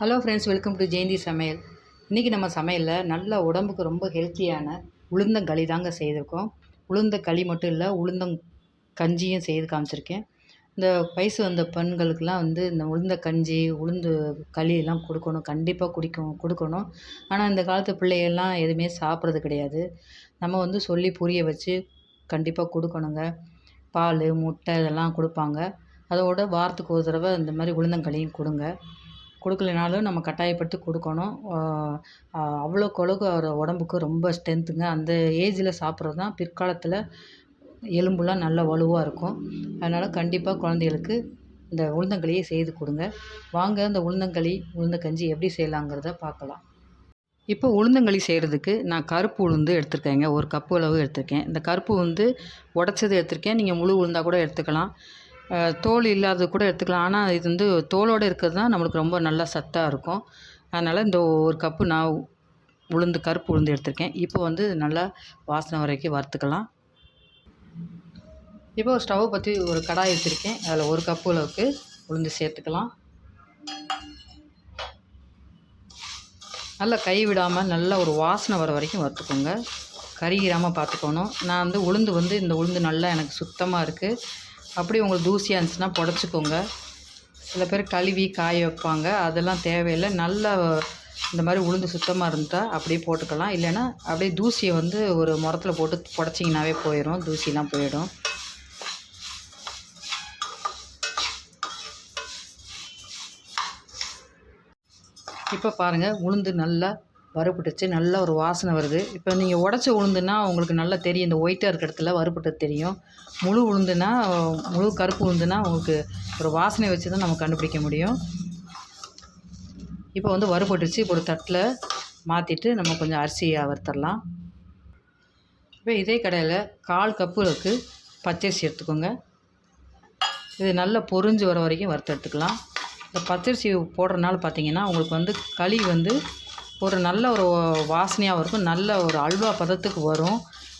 Hello friends welcome to Jayanthi சமையல் இன்றைக்கி நம்ம சமையலில் நல்ல உடம்புக்கு ரொம்ப ஹெல்த்தியான உளுந்தங்களி தாங்க செய்திருக்கோம். உளுந்த களி மட்டும் இல்லை உளுந்தங் கஞ்சியும் செய்து காமிச்சிருக்கேன். இந்த வயசு வந்த பெண்களுக்கெலாம் வந்து இந்த உளுந்த கஞ்சி உளுந்து களியெல்லாம் கொடுக்கணும். கண்டிப்பாக குடிக்கும் கொடுக்கணும். ஆனால் இந்த காலத்து பிள்ளைகள்லாம் எதுவுமே சாப்பிட்றது கிடையாது. நம்ம வந்து சொல்லி புரிய வச்சு கண்டிப்பாக கொடுக்கணுங்க. பால் முட்டை இதெல்லாம் கொடுப்பாங்க. அதோட வாரத்துக்கு ஒரு தடவை இந்த மாதிரி உளுந்தங்களியும் கொடுங்க. கொடுக்கலனாலும் நம்ம கட்டாயப்பட்டு கொடுக்கணும். அவ்வளோக்கு அவ்வளோக்கு அவர் உடம்புக்கு ரொம்ப ஸ்ட்ரென்த்துங்க அந்த ஏஜில் சாப்பிட்றது தான் பிற்காலத்தில் எலும்புலாம் நல்ல வலுவாக இருக்கும். அதனால் கண்டிப்பாக குழந்தைகளுக்கு இந்த உளுந்தங்களியை செய்து கொடுங்க. வாங்க இந்த உளுந்தங்களி உளுந்தங்கஞ்சி எப்படி செய்யலாங்கிறத பார்க்கலாம். இப்போ உளுந்தங்களி செய்கிறதுக்கு நான் கருப்பு உளுந்து எடுத்திருக்கேங்க. ஒரு கப்பு அளவு எடுத்திருக்கேன். இந்த கருப்பு உளுந்து உடச்சது எடுத்திருக்கேன். நீங்கள் முழு உளுந்தாக கூட எடுத்துக்கலாம். தோல் இல்லாதது கூட எடுத்துக்கலாம். ஆனால் இது வந்து தோலோடு இருக்கிறது தான் நம்மளுக்கு ரொம்ப நல்லா சத்தாக இருக்கும். அதனால் இந்த ஒரு கப்பு நான் உளுந்து கருப்பு உளுந்து எடுத்திருக்கேன். இப்போ வந்து நல்லா வாசனை வரைக்கும் வறுத்துக்கலாம். இப்போ ஸ்டவ் பற்றி ஒரு கடாய் வச்சுருக்கேன் அதில் ஒரு கப்பு அளவுக்கு உளுந்து சேர்த்துக்கலாம். நல்லா கை விடாமல் நல்லா ஒரு வாசனை வர வரைக்கும் வறுத்துக்கோங்க. கருகிராமல் பார்த்துக்கணும். நான் வந்து உளுந்து வந்து இந்த உளுந்து நல்லா எனக்கு சுத்தமாக இருக்குது அப்படி உங்களுக்கு தூசியாக இருந்துச்சுன்னா புடச்சிக்கோங்க. சில பேர் கழுவி காய வைப்பாங்க. அதெல்லாம் தேவையில்லை. நல்லா இந்த மாதிரி உளுந்து சுத்தமாக இருந்தால் அப்படியே போட்டுக்கலாம். இல்லைன்னா அப்படியே தூசியை வந்து ஒரு முரத்தில் போட்டு புடச்சிங்கனாவே போயிடும் தூசிலாம் போயிடும். இப்போ பாருங்கள் உளுந்து நல்லா வறுபட்டுச்சு. நல்லா ஒரு வாசனை வருது. இப்போ நீங்கள் உடச்ச உளுந்துன்னா உங்களுக்கு நல்லா தெரியும். இந்த ஒயிட்டாக இருக்கிற இடத்துல வறுபட்டது தெரியும். முழு உளுந்துனா முழு கருப்பு உளுந்துனா உங்களுக்கு ஒரு வாசனை வச்சு தான் நம்ம கண்டுபிடிக்க முடியும். இப்போ வந்து வறுபட்டுருச்சு இப்போ ஒரு தட்டில் மாற்றிட்டு நம்ம கொஞ்சம் அரிசியை வறுத்தரலாம். இப்போ இதே கடையில் கால் கப்பு இருக்கு பச்சரிசி எடுத்துக்கோங்க. இது நல்லா பொறிஞ்சு வர வரைக்கும் வறுத்து எடுத்துக்கலாம். இந்த பச்சரிசி போடுறதுனால பார்த்தீங்கன்னா உங்களுக்கு வந்து களி வந்து ஒரு நல்ல ஒரு வாசனையாகவும் இருக்கும். நல்ல ஒரு அல்வா பதத்துக்கு வரும்.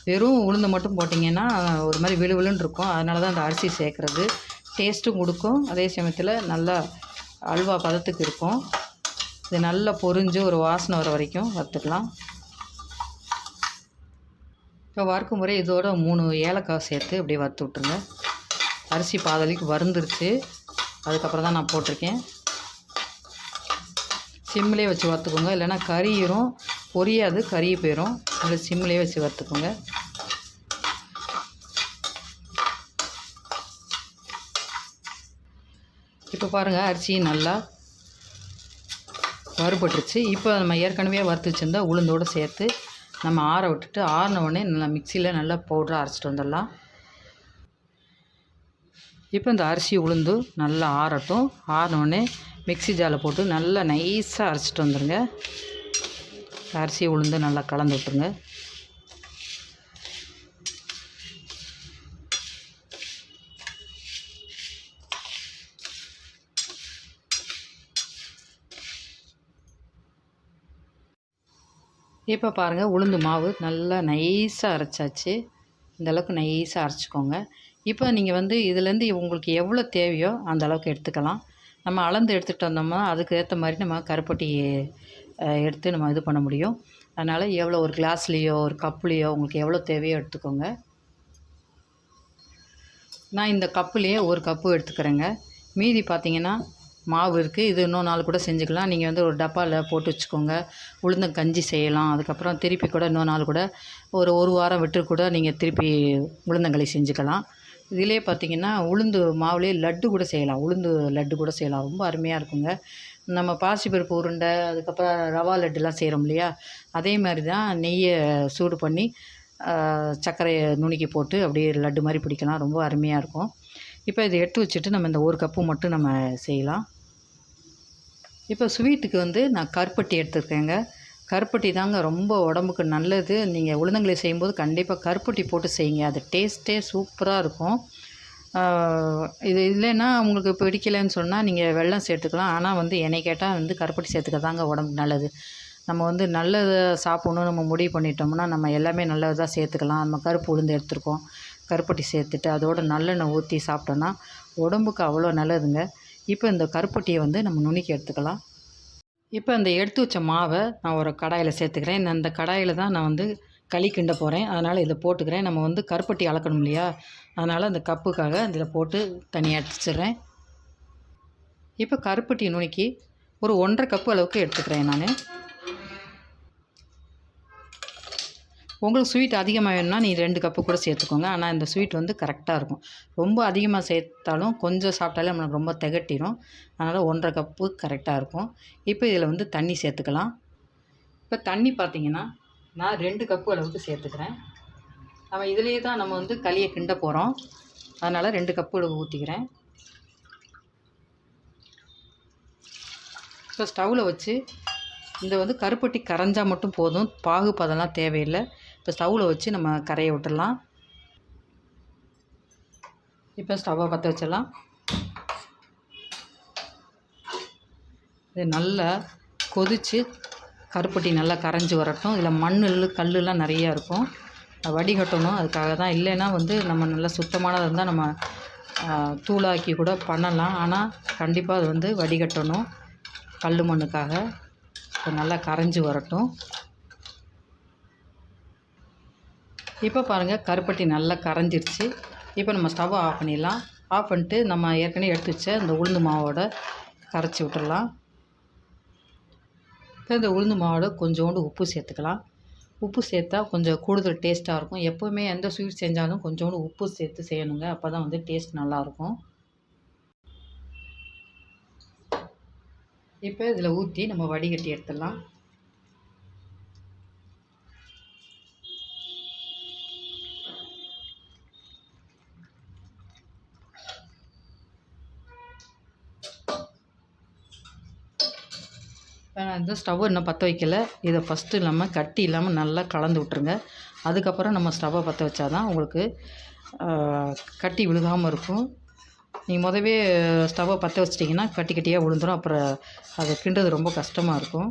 வெறும் உளுந்து மட்டும் போட்டிங்கன்னா ஒரு மாதிரி விழுவிழுன்னு இருக்கும். அதனால தான் அந்த அரிசி சேர்க்குறது. டேஸ்ட்டும் கொடுக்கும். அதே சமயத்தில் நல்லா அல்வா பதத்துக்கு இருக்கும். இது நல்லா பொறிஞ்சு ஒரு வாசனை வர வரைக்கும் வறுத்துக்கலாம். இப்போ வறுக்கும் முறை இதோட மூணு ஏலக்காய் சேர்த்து அப்படியே வறுத்து விட்ருங்க அரிசி பாதலிக்கு வருந்துருச்சு அதுக்கப்புறம் தான் நான் போட்டிருக்கேன். சிம்மிலே வச்சு வறுத்துக்கோங்க. இல்லைன்னா கறியிரும் பொரியாது கறி போயிடும் அதில் சிம்மிலே வச்சு வறுத்துக்கோங்க. இப்போ பாருங்கள் அரிசி நல்லா வறுபட்டுருச்சு. இப்போ நம்ம ஏற்கனவே வறுத்து வச்சுருந்தா உளுந்தோடு சேர்த்து நம்ம ஆற விட்டுட்டு ஆறின உடனே நல்லா மிக்சியில் நல்லா பவுடராக அரைச்சிட்டு வந்துடலாம். இப்போ இந்த அரிசி உளுந்து நல்லா ஆறட்டும். ஆறினோடனே மிக்சி ஜாரில் போட்டு நல்லா நைஸாக அரைச்சிட்டு வந்துடுங்க அரிசி உளுந்து நல்லா கலந்து விட்டுருங்க. இப்போ பாருங்கள் உளுந்து மாவு நல்லா நைஸாக அரைச்சாச்சு. இந்தளவுக்கு நைஸாக அரைச்சிக்கோங்க. இப்போ நீங்கள் வந்து இதுலேருந்து உங்களுக்கு எவ்வளோ தேவையோ அந்த அளவுக்கு எடுத்துக்கலாம். நம்ம அளந்து எடுத்துகிட்டு வந்தோம்னா அதுக்கு ஏற்ற மாதிரி நம்ம கருப்பட்டி எடுத்து நம்ம இது பண்ண முடியும். அதனால் எவ்வளோ ஒரு கிளாஸ்லேயோ ஒரு கப்புலேயோ உங்களுக்கு எவ்வளோ தேவையோ எடுத்துக்கோங்க. நான் இந்த கப்புலேயே ஒரு கப்பு எடுத்துக்கிறேங்க. மீதி பார்த்திங்கன்னா மாவு இருக்குது இது இன்னும் நாள் கூட செஞ்சுக்கலாம். நீங்கள் வந்து ஒரு டப்பாவில் போட்டு வச்சுக்கோங்க. உளுந்தம் கஞ்சி செய்யலாம். அதுக்கப்புறம் திருப்பி கூட இன்னொரு நாள் கூட ஒரு ஒரு வாரம் விட்டு கூட நீங்கள் திருப்பி உளுந்தங்களி செஞ்சுக்கலாம். இதிலே பார்த்திங்கன்னா உளுந்து மாவுலேயே லட்டு கூட செய்யலாம். உளுந்து லட்டு கூட செய்யலாம். ரொம்ப அருமையாக இருக்குங்க. நம்ம பாசிப்பருப்பு உருண்டை அதுக்கப்புறம் ரவா லட்டுலாம் செய்கிறோம் இல்லையா? அதே மாதிரி தான் நெய்யை சூடு பண்ணி சர்க்கரையை நுணுக்கி போட்டு அப்படியே லட்டு மாதிரி பிடிக்கலாம். ரொம்ப அருமையாக இருக்கும். இப்போ இதை எடுத்து வச்சுட்டு நம்ம இந்த ஒரு கப்பு மட்டும் நம்ம செய்யலாம். இப்போ ஸ்வீட்டுக்கு வந்து நான் கருப்பட்டி எடுத்துருக்கேங்க. கருப்பட்டி தாங்க ரொம்ப உடம்புக்கு நல்லது. நீங்கள் உளுந்தங்களி செய்யும்போது கண்டிப்பாக கருப்பட்டி போட்டு செய்யுங்க. அது டேஸ்ட்டே சூப்பராக இருக்கும். இது இல்லைன்னா உங்களுக்கு பிடிக்கலைன்னு சொன்னால் நீங்கள் வெள்ளம் சேர்த்துக்கலாம். ஆனால் வந்து என்னை கேட்டால் வந்து கருப்பட்டி சேர்த்துக்க தாங்க உடம்புக்கு நல்லது. நம்ம வந்து நல்லதை சாப்பிட்ணும். நம்ம முடிவு பண்ணிட்டோம்னா நம்ம எல்லாமே நல்லதாக சேர்த்துக்கலாம். நம்ம கருப்பு உளுந்து எடுத்துருக்கோம். கருப்பட்டி சேர்த்துட்டு அதோட நல்லெண்ணெய் ஊற்றி சாப்பிட்டோன்னா உடம்புக்கு அவ்வளோ நல்லதுங்க. இப்போ இந்த கருப்பட்டியை வந்து நம்ம நுணுக்கி எடுத்துக்கலாம். இப்போ இந்த எடுத்து வச்ச மாவை நான் ஒரு கடாயில் சேர்த்துக்கிறேன். இந்த கடாயில் தான் நான் வந்து களி கிண்ட போகிறேன் அதனால் இதை போட்டுக்கிறேன். நம்ம வந்து கருப்பட்டி அளக்கணும் இல்லையா? அதனால் அந்த கப்புக்காக இதில் போட்டு தனியாக அடிச்சிடுறேன். இப்போ கருப்பட்டி நுணுக்கி ஒரு ஒன்றரை கப்பு அளவுக்கு எடுத்துக்கிறேன் நான். உங்களுக்கு ஸ்வீட் அதிகமாக வேணும்னா நீ ரெண்டு கப்பு கூட சேர்த்துக்கோங்க. ஆனால் இந்த ஸ்வீட் வந்து கரெக்டாக இருக்கும். ரொம்ப அதிகமாக சேர்த்தாலும் கொஞ்சம் சாப்பிட்டாலே நம்மளுக்கு ரொம்ப திகட்டிடும் அதனால் ஒன்றரை கப்பு கரெக்டாக இருக்கும். இப்போ இதில் வந்து தண்ணி சேர்த்துக்கலாம். இப்போ தண்ணி பார்த்தீங்கன்னா நான் ரெண்டு கப்பு அளவுக்கு சேர்த்துக்கிறேன். நம்ம இதுலேயே தான் நம்ம வந்து களியை கிண்ட போகிறோம் அதனால் ரெண்டு கப்பு அளவு ஊற்றிக்கிறேன் இப்போ ஸ்டவ்வில் வச்சு இந்த வந்து கருப்பட்டி கரைஞ்சால் மட்டும் போதும். பாகு பதம்லாம் தேவையில்லை. இப்போ ஸ்டவ்வில் வச்சு நம்ம கரையை விட்டுடலாம். இப்போ ஸ்டவ்வை பற்ற வச்சிடலாம். இது நல்லா கொதித்து கருப்பட்டி நல்லா கரைஞ்சி வரட்டும். இதில் மண் கல்லுலாம் நிறையா இருக்கும். வடிகட்டணும். அதுக்காக தான். இல்லைன்னா வந்து நம்ம நல்லா சுத்தமானதாக இருந்தால் நம்ம தூளாக்கி கூட பண்ணலாம். ஆனால் கண்டிப்பாக அது வந்து வடிகட்டணும். கல் மண்ணுக்காக. இப்போ நல்லா கரைஞ்சி வரட்டும். இப்போ பாருங்கள் கருப்பட்டி நல்லா கரைஞ்சிருச்சு. இப்போ நம்ம ஸ்டவ்வை ஆஃப் பண்ணிடலாம். ஆஃப் பண்ணிட்டு நம்ம ஏற்கனவே எடுத்து வச்ச இந்த உளுந்து மாவோட கரைச்சி விட்டுடலாம். இப்போ இந்த உளுந்து மாவோட கொஞ்சோண்டு உப்பு சேர்த்துக்கலாம். உப்பு சேர்த்தா கொஞ்சம் கூடுதல் டேஸ்ட்டாக இருக்கும். எப்போவுமே எந்த ஸ்வீட் செஞ்சாலும் கொஞ்சோண்டு உப்பு சேர்த்து செய்யணுங்க. அப்போ தான் வந்து டேஸ்ட் நல்லாயிருக்கும் இப்போ இதில் ஊற்றி நம்ம வடிகட்டி எடுத்துடலாம். இந்த ஸ்டவ் இன்னும் பற்ற வைக்கல. இதை ஃபஸ்ட்டு இல்லாமல் கட்டி இல்லாமல் நல்லா கலந்து விட்ருங்க அதுக்கப்புறம் நம்ம ஸ்டவ்வை பற்ற வச்சா தான் உங்களுக்கு கட்டி விழுகாமல் இருக்கும். நீங்கள் முதவே ஸ்டவ்வை பற்ற வச்சிட்டிங்கன்னா கட்டி கட்டியாக விழுந்துடும் அப்புறம் அதை கிண்டுறது ரொம்ப கஷ்டமாக இருக்கும்.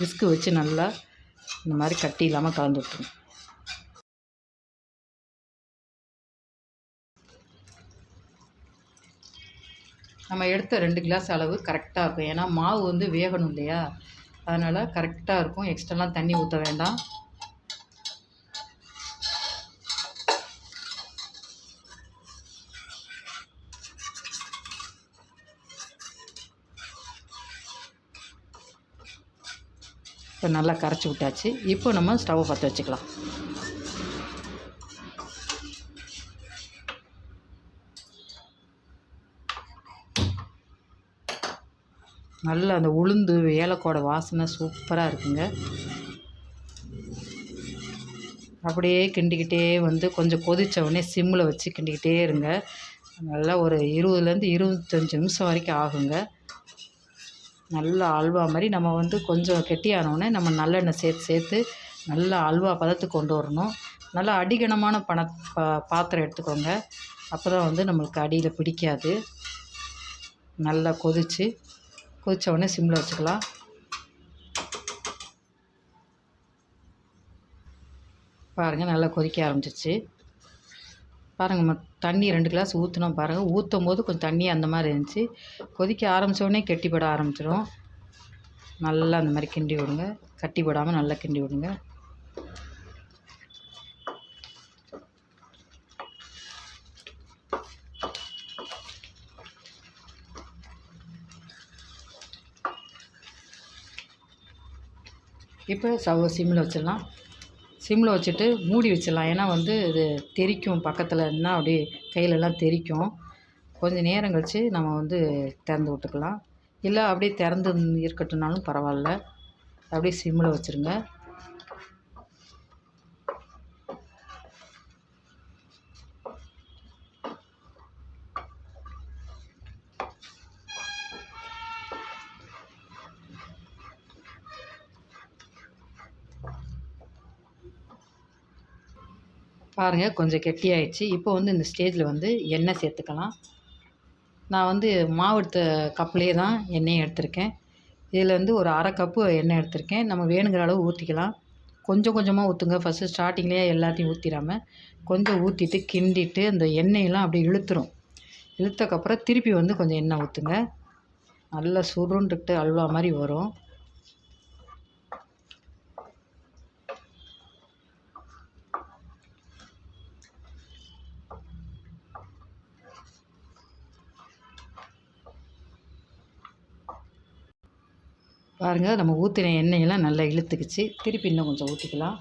விஸ்கு வச்சு நல்லா இந்த மாதிரி கட்டி இல்லாமல் கலந்து விட்டுருங்க. நம்ம எடுத்த ரெண்டு கிளாஸ் அளவு கரெக்டாக இருக்கும். ஏன்னா மாவு வந்து வேகணும் இல்லையா? அதனால் கரெக்டாக இருக்கும். எக்ஸ்ட்ராலாம் தண்ணி ஊற்ற வேண்டாம். இப்போ நல்லா கரைச்சி விட்டாச்சு. இப்போ நம்ம ஸ்டவ்வை பற்ற வச்சுக்கலாம். நல்ல அந்த உளுந்து ஏலக்கோட வாசனை சூப்பராக இருக்குங்க. அப்படியே கிண்டிக்கிட்டே வந்து கொஞ்சம் கொதித்த உடனே சிம்மில் வச்சு கிண்டிக்கிட்டே இருங்க. நல்லா ஒரு இருபதுலேருந்து இருபத்தஞ்சி நிமிஷம் வரைக்கும் ஆகுங்க. நல்லா அல்வா மாதிரி நம்ம வந்து கொஞ்சம் கெட்டியானோடனே நம்ம நல்லெண்ணெய் சேர்த்து சேர்த்து நல்லா அல்வா பதத்துக்கு கொண்டு வரணும். நல்லா அடிகனமான பண பா பாத்திரம் எடுத்துக்கோங்க. அப்போ தான் வந்து நம்மளுக்கு அடியில் பிடிக்காது. நல்லா கொதித்து கொதித்த உடனே சிம்மில் வச்சுக்கலாம். பாருங்கள் நல்லா கொதிக்க ஆரம்பிச்சிச்சு பாருங்கள் தண்ணி ரெண்டு கிளாஸ் ஊற்றினோம் பாருங்கள் ஊற்றும் போது கொஞ்சம் தண்ணி அந்த மாதிரி இருந்துச்சு. கொதிக்க ஆரம்பித்தோடனே கெட்டிப்பட ஆரம்பிச்சிடும் நல்லா அந்த மாதிரி கிண்டி விடுங்க. கட்டி போடாமல் நல்லா கிண்டி விடுங்க. இப்போ சவ சிம்மில் வச்சிடலாம். சிம்மில் வச்சுட்டு மூடி வச்சிடலாம். ஏன்னா வந்து இது தெறிக்கும் பக்கத்தில் இருந்தால் அப்படியே கையிலலாம் தெறிக்கும் கொஞ்சம் நேரம் கழித்து நம்ம வந்து திறந்து விட்டுக்கலாம். இல்லை அப்படியே திறந்து இருக்கட்டும்னாலும் பரவாயில்ல. அப்படியே சிம்மில் வச்சுருங்க. பாருங்கள் கொஞ்சம் கெட்டியாயிடுச்சு. இப்போ வந்து இந்த ஸ்டேஜில் வந்து எண்ணெய் சேர்த்துக்கலாம். நான் வந்து மாவு எடுத்த கப்லேயே தான் எண்ணெயை எடுத்திருக்கேன். இதில் வந்து ஒரு அரை கப்பு எண்ணெய் எடுத்திருக்கேன். நம்ம வேணுங்கிற அளவு ஊற்றிக்கலாம் கொஞ்சம் கொஞ்சமாக ஊற்றுங்க ஃபஸ்ட்டு ஸ்டார்டிங்லேயே எல்லாத்தையும் ஊற்றிடாமல் கொஞ்சம் ஊற்றிட்டு கிண்டிட்டு அந்த எண்ணெயெல்லாம் அப்படி இழுத்துரும். இழுத்தக்கப்புறம் திருப்பி வந்து கொஞ்சம் எண்ணெய் ஊற்றுங்க நல்லா சுருண்டுட்டு அல்வா மாதிரி வரும். பாருங்கள் நம்ம ஊற்றின எண்ணெயெல்லாம் நல்லா இழுத்துக்குச்சு. திருப்பி இன்னும் கொஞ்சம் ஊற்றிக்கலாம்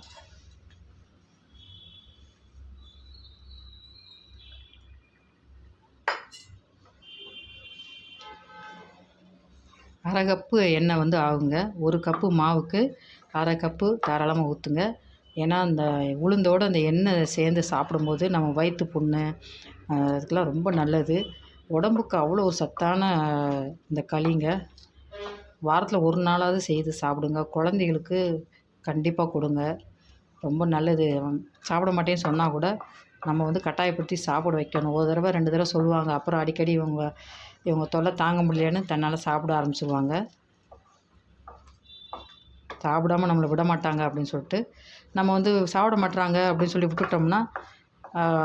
அரை கப்பு எண்ணெய் வந்து ஆகுங்க. ஒரு கப்பு மாவுக்கு அரை கப்பு தாராளமாக ஊற்றுங்க ஏன்னா அந்த உளுந்தோடு அந்த எண்ணெய் சேர்ந்து சாப்பிடும்போது நம்ம வயிற்று புண்ணு அதுக்கெலாம் ரொம்ப நல்லது. உடம்புக்கு அவ்வளோ ஒரு சத்தான இந்த களிங்க. வாரத்தில் ஒரு நாளாவது செய்து சாப்பிடுங்க. குழந்தைகளுக்கு கண்டிப்பாக கொடுங்க. ரொம்ப நல்லது. சாப்பிட மாட்டேன்னு சொன்னால் கூட நம்ம வந்து கட்டாயப்படுத்தி சாப்பிட வைக்கணும். ஒரு தடவை ரெண்டு தடவை சொல்லுவாங்க. அப்புறம் அடிக்கடி இவங்க இவங்க தொல்லை தாங்க முடியலன்னு தன்னால் சாப்பிட ஆரம்பிச்சிருவாங்க. சாப்பிடாம நம்மளை விட மாட்டாங்க அப்படின்னு சொல்லிட்டு நம்ம வந்து சாப்பிட மாட்டுறாங்க அப்படின்னு சொல்லி விட்டுட்டோம்னா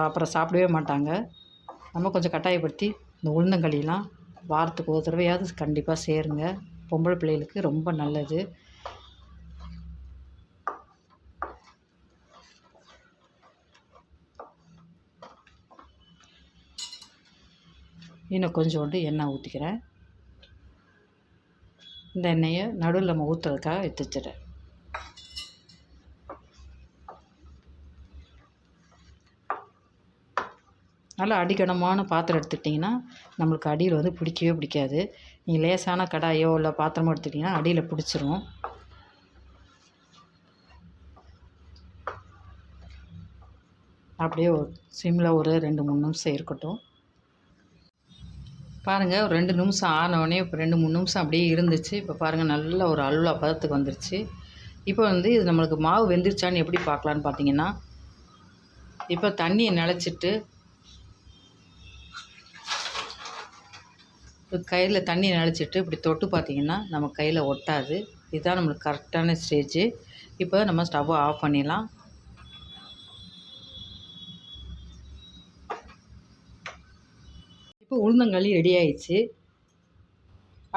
அப்புறம் சாப்பிடவே மாட்டாங்க. நம்ம கொஞ்சம் கட்டாயப்படுத்தி இந்த உளுந்தங்களிலாம் வாரத்துக்கு ஒரு தடவையாவது கண்டிப்பாக சேருங்க. பொம்பளை பிள்ளைகளுக்கு ரொம்ப நல்லது. இன்னும் கொஞ்சோண்டு எண்ணெய் ஊற்றிக்கிறேன் இந்த எண்ணெயை நடுவில் நம்ம ஊற்றுறதுக்காக எடுத்து வச்சிடறேன். நல்லா அடிக்கடமான பாத்திரம் எடுத்துக்கிட்டிங்கன்னா நம்மளுக்கு அடியில் வந்து பிடிக்கவே பிடிக்காது. நீங்கள் லேசான கடாயோ இல்லை பாத்திரமோ எடுத்துக்கிட்டிங்கன்னா அடியில் பிடிச்சிரும். அப்படியே ஒரு சிம்மில் ஒரு ரெண்டு மூணு நிமிஷம் இருக்கட்டும். பாருங்கள் ஒரு ரெண்டு நிமிஷம் ஆனவுடனே இப்போ ரெண்டு மூணு நிமிஷம் அப்படியே இருந்துச்சு. இப்போ பாருங்கள் நல்ல ஒரு அல்வா பதத்துக்கு வந்துருச்சு. இப்போ வந்து இது நம்மளுக்கு மாவு வெந்துருச்சான்னு எப்படி பார்க்கலான்னு பார்த்தீங்கன்னா இப்போ தண்ணியை நினச்சிட்டு கையில் தண்ணி நினச்சிட்டு இப்படி தொட்டு பார்த்திங்கன்னா நம்ம கையில் ஒட்டாது. இதுதான் நம்மளுக்கு கரெக்டான ஸ்டேஜு. இப்போ நம்ம ஸ்டவ்வை ஆஃப் பண்ணிடலாம். இப்போ உளுந்தங்களி ரெடி ஆயிடுச்சு.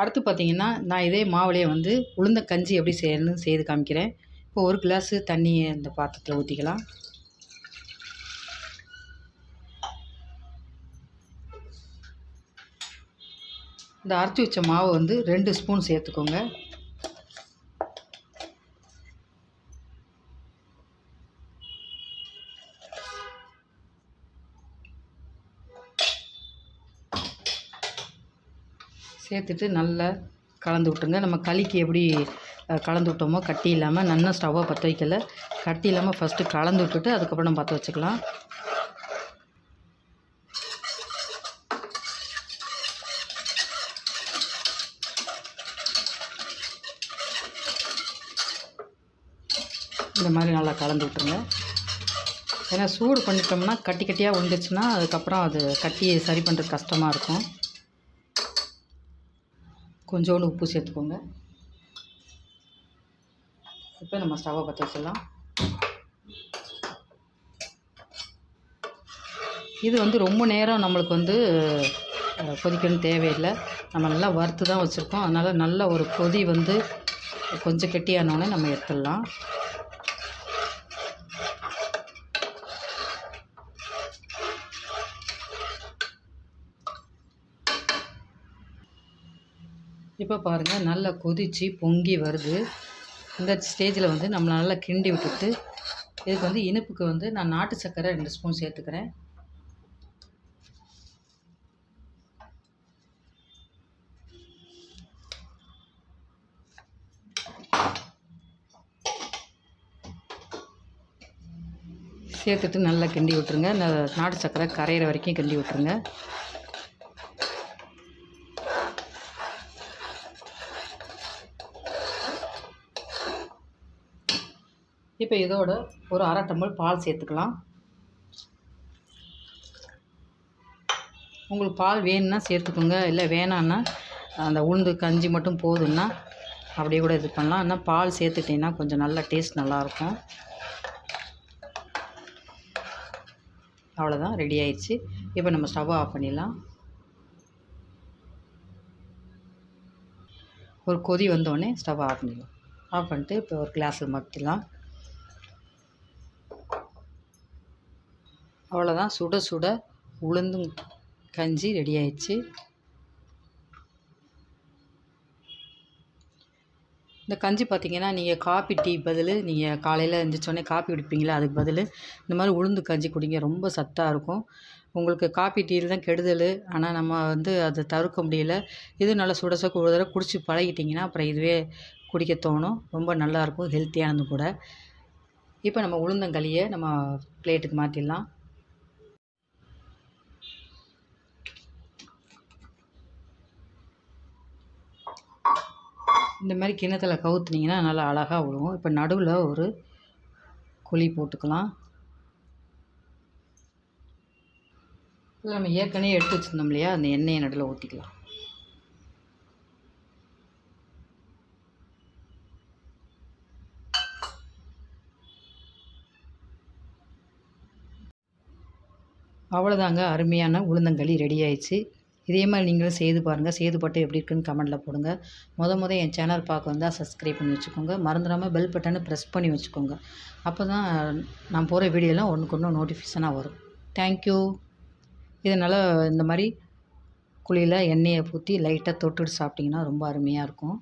அடுத்து பார்த்திங்கன்னா நான் இதே மாவுலேயே வந்து உளுந்த கஞ்சி எப்படி செய்யணும்னு செய்து காமிக்கிறேன். இப்போ ஒரு கிளாஸு தண்ணியை இந்த பாத்திரத்தில் ஊற்றிக்கலாம் இந்த அரைச்சி வச்ச மாவு வந்து ரெண்டு ஸ்பூன் சேர்த்துக்கோங்க. சேர்த்துட்டு நல்லா கலந்து விட்டுருங்க. நம்ம களிக்கு எப்படி கலந்து விட்டோமோ கட்டி இல்லாமல் நல்லா ஸ்டவ்வை பற்ற வைக்கல. கட்டி இல்லாமல் ஃபஸ்ட்டு கலந்து விட்டுட்டு அதுக்கப்புறம் நம்ம பற்ற வச்சுக்கலாம். இந்த மாதிரி நல்லா கலந்து விட்ருங்க ஏன்னா சூடு பண்ணிட்டோம்னா கட்டி கட்டியாக வந்துச்சுன்னா அதுக்கப்புறம் அது கட்டி சரி பண்ணுறது கஷ்டமாக இருக்கும். கொஞ்சோண்டு உப்பு சேர்த்துக்கோங்க. இப்போ நம்ம ஸ்டவ்வை பற்ற வச்சிடலாம். இது வந்து ரொம்ப நேரம் நம்மளுக்கு வந்து கொதிக்கணும் தேவையில்லை. நம்ம நல்லா வறுத்து தான் வச்சுருக்கோம். அதனால் நல்ல ஒரு கொதி வந்து கொஞ்சம் கெட்டியானோடனே நம்ம எடுத்துடலாம். இப்போ பாருங்கள் நல்லா கொதித்து பொங்கி வருது. இந்த ஸ்டேஜில் வந்து நம்ம நல்லா கிண்டி விட்டுட்டு இதுக்கு வந்து இனிப்புக்கு வந்து நான் நாட்டு சர்க்கரை ரெண்டு ஸ்பூன் சேர்த்துக்கிறேன். சேர்த்துட்டு நல்லா கிண்டி விட்டுருங்க. நாட்டு சர்க்கரை கரையிற வரைக்கும் கிண்டி விட்டுருங்க. இப்போ இதோட ஒரு அரை டம்ளர் பால் சேர்த்துக்கலாம். உங்களுக்கு பால் வேணும்னா சேர்த்துக்கோங்க இல்லை வேணான்னா அந்த உளுந்து கஞ்சி மட்டும் போதுன்னா அப்படியே கூட இது பண்ணலாம். ஆனால் பால் சேர்த்துட்டிங்கன்னா கொஞ்சம் நல்லா டேஸ்ட் நல்லாயிருக்கும். அவ்வளோதான் ரெடி ஆயிடுச்சு. இப்போ நம்ம ஸ்டவ் ஆஃப் பண்ணிடலாம். ஒரு கொதி வந்தோடனே ஸ்டவ் ஆஃப் பண்ணிடலாம். ஆஃப் பண்ணிட்டு இப்போ ஒரு கிளாஸில் மாற்றிடலாம் அவ்வளோதான் சுட சுட உளுந்தும் கஞ்சி ரெடி ஆயிடுச்சு. இந்த கஞ்சி பார்த்தீங்கன்னா நீங்கள் காப்பி டீ பதில் நீங்கள் காலையில் எழுந்திரிச்சோடனே காப்பி குடிப்பீங்களா? அதுக்கு பதில் இந்த மாதிரி உளுந்து கஞ்சி குடிங்க. ரொம்ப சத்தாக இருக்கும். உங்களுக்கு காப்பி டீயில் தான் கெடுதல். ஆனால் நம்ம வந்து அதை தவிர்க்க முடியல. இது நல்லா சுட சுட ஒரு தடவை குடிச்சு பழகிட்டிங்கன்னா அப்புறம் இதுவே குடிக்க தோணும். ரொம்ப நல்லாயிருக்கும் ஹெல்த்தியானது கூட. இப்போ நம்ம உளுந்தங்களியை நம்ம பிளேட்டுக்கு மாற்றிடலாம் இந்த மாதிரி கிண்ணத்தில் கவுத்துனீங்கன்னா நல்லா அழகாக விழுவும் இப்போ நடுவில் ஒரு குழி போட்டுக்கலாம். இதில் நம்ம ஏற்கனவே எடுத்து வச்சுருந்தோம் இல்லையா? அந்த எண்ணெயை நடுவில் ஊற்றிக்கலாம் அவ்வளோதாங்க அருமையான உளுந்தங்களி ரெடி ஆயிடுச்சு. இதே மாதிரி நீங்களும் செய்து பாருங்கள் செய்து பட்டு எப்படி இருக்குன்னு கமெண்ட்டில் போடுங்க. முத முத என் சேனல் பார்க்க வந்தால் சப்ஸ்கிரைப் பண்ணி வச்சுக்கோங்க. மறந்துடாமல் பெல் பட்டனை ப்ரெஸ் பண்ணி வச்சுக்கோங்க. அப்போ தான் நான் போகிற வீடியோலாம் ஒன்றுக்கு ஒன்று நோட்டிஃபிகேஷனாக வரும். தேங்க்யூ இதனால் இந்த மாதிரி குழியில் எண்ணெயை ஊற்றி லைட்டாக தொட்டுட்டு சாப்பிட்டிங்கன்னா ரொம்ப அருமையாக இருக்கும்.